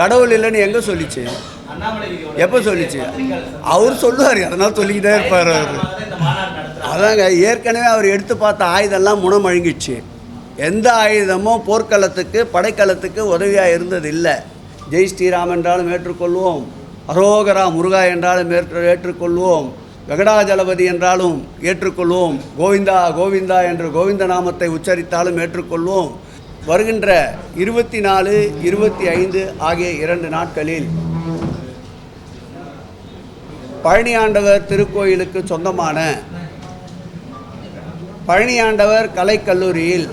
கடவுள் இல்லைன்னு எங்கே சொல்லிச்சு? எப்போ சொல்லிச்சு? அவர் சொல்லுவார் அதனால் சொல்லிக்கிட்டே இருப்பார் அவர். அதாங்க ஏற்கனவே அவர் எடுத்து பார்த்த ஆயுதம்லாம் முனமழுங்கிடுச்சு எந்த ஆயுதமும் போர்க்களத்துக்கு படைக்களத்துக்கு உதவியாக இருந்தது இல்லை ஜெய் ஸ்ரீராம் என்றாலும் ஏற்றுக்கொள்வோம். அரோகரா முருகா என்றாலும் ஏற்று ஏற்றுக்கொள்வோம். வெங்கடாஜலபதி என்றாலும் ஏற்றுக்கொள்வோம். கோவிந்தா கோவிந்தா என்று கோவிந்த நாமத்தை உச்சரித்தாலும் ஏற்றுக்கொள்வோம். வருகின்ற இருபத்தி நாலு இருபத்தி ஐந்து ஆகிய இரண்டு நாட்களில் பழனியாண்டவர் திருக்கோயிலுக்கு சொந்தமான பழனியாண்டவர் கலைக்கல்லூரியில்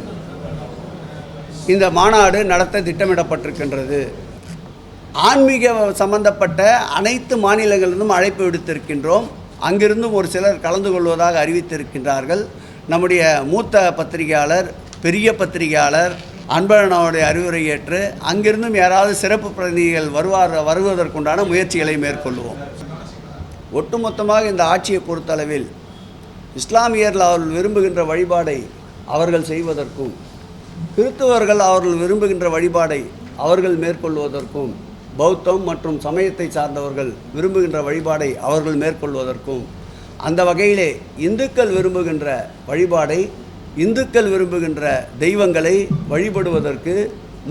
இந்த மாநாடு நடத்த திட்டமிடப்பட்டிருக்கின்றது. ஆன்மீக சம்பந்தப்பட்ட அனைத்து மாநிலங்களிலிருந்தும் அழைப்பு விடுத்திருக்கின்றோம். அங்கிருந்தும் ஒரு சிலர் கலந்து கொள்வதாக அறிவித்திருக்கின்றார்கள். நம்முடைய மூத்த பத்திரிகையாளர் பெரிய பத்திரிகையாளர் அன்பழனுடைய அறிவுரை ஏற்று அங்கிருந்தும் யாராவது சிறப்பு பிரதிநிதிகள் வருவார் வருவதற்குண்டான முயற்சிகளை மேற்கொள்வோம். ஒட்டுமொத்தமாக இந்த ஆட்சியை பொறுத்தளவில் இஸ்லாமியர்கள் அவர்கள் விரும்புகின்ற வழிபாடை அவர்கள் செய்வதற்கும் கிறிஸ்தவர்கள் அவர்கள் விரும்புகின்ற வழிபாடை அவர்கள் மேற்கொள்வதற்கும் பௌத்தம் மற்றும் சமயத்தை சார்ந்தவர்கள் விரும்புகின்ற வழிபாடை அவர்கள் மேற்கொள்வதற்கும் அந்த வகையிலே இந்துக்கள் விரும்புகின்ற வழிபாடை இந்துக்கள் விரும்புகின்ற தெய்வங்களை வழிபடுவதற்கு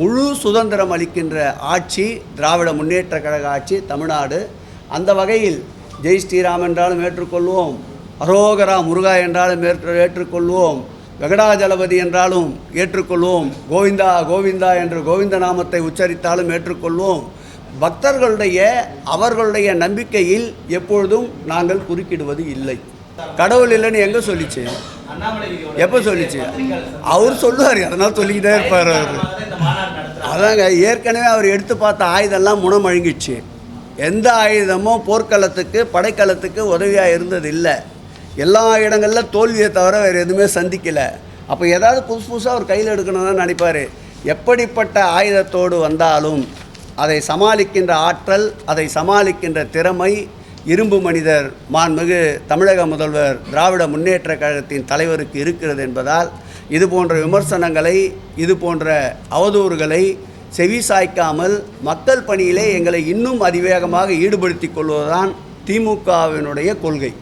முழு சுதந்திரம் அளிக்கின்ற ஆட்சி திராவிட முன்னேற்ற கழக ஆட்சி தமிழ்நாடு. அந்த வகையில் ஜெய் ஸ்ரீராம் என்றாலும் ஏற்றுக்கொள்வோம் அரோகரா முருகா என்றாலும் ஏற்று ஏற்றுக்கொள்வோம் வெகடாஜலபதி என்றாலும் ஏற்றுக்கொள்வோம் கோவிந்தா கோவிந்தா என்று கோவிந்த நாமத்தை உச்சரித்தாலும் ஏற்றுக்கொள்வோம். பக்தர்களுடைய அவர்களுடைய நம்பிக்கையில் எப்பொழுதும் நாங்கள் குறுக்கிடுவது இல்லை. கடவுள் இல்லைன்னு எங்கே சொல்லிச்சு? எப்போ சொல்லிச்சு? அவர் சொல்லுவார் அதனால் சொல்லிக்கிட்டே இருப்பார் அவர். அதாங்க ஏற்கனவே அவர் எடுத்து பார்த்த ஆயுதம்லாம் முனமழுங்கிடுச்சு. எந்த ஆயுதமும் போர்க்களத்துக்கு படைக்களத்துக்கு உதவியாக இருந்தது இல்லை எல்லா இடங்களில் தோல்வியை தவிர வேறு எதுவுமே சந்திக்கலை. அப்போ ஏதாவது புதுசு புதுசாக அவர் கையில் எடுக்கணும்னு நினைப்பார். எப்படிப்பட்ட ஆயுதத்தோடு வந்தாலும் அதை சமாளிக்கின்ற ஆற்றல் அதை சமாளிக்கின்ற திறமை இரும்பு மனிதர் மாண்புமிகு தமிழக முதல்வர் திராவிட முன்னேற்ற கழகத்தின் தலைவருக்கு இருக்கிறது என்பதால் இது போன்ற விமர்சனங்களை இது போன்ற அவதூறுகளை செவி சாய்க்காமல் மக்கள் பணியிலே எங்களை இன்னும் அதிவேகமாக ஈடுபடுத்திக் கொள்வதுதான் திமுகவினுடைய கொள்கை.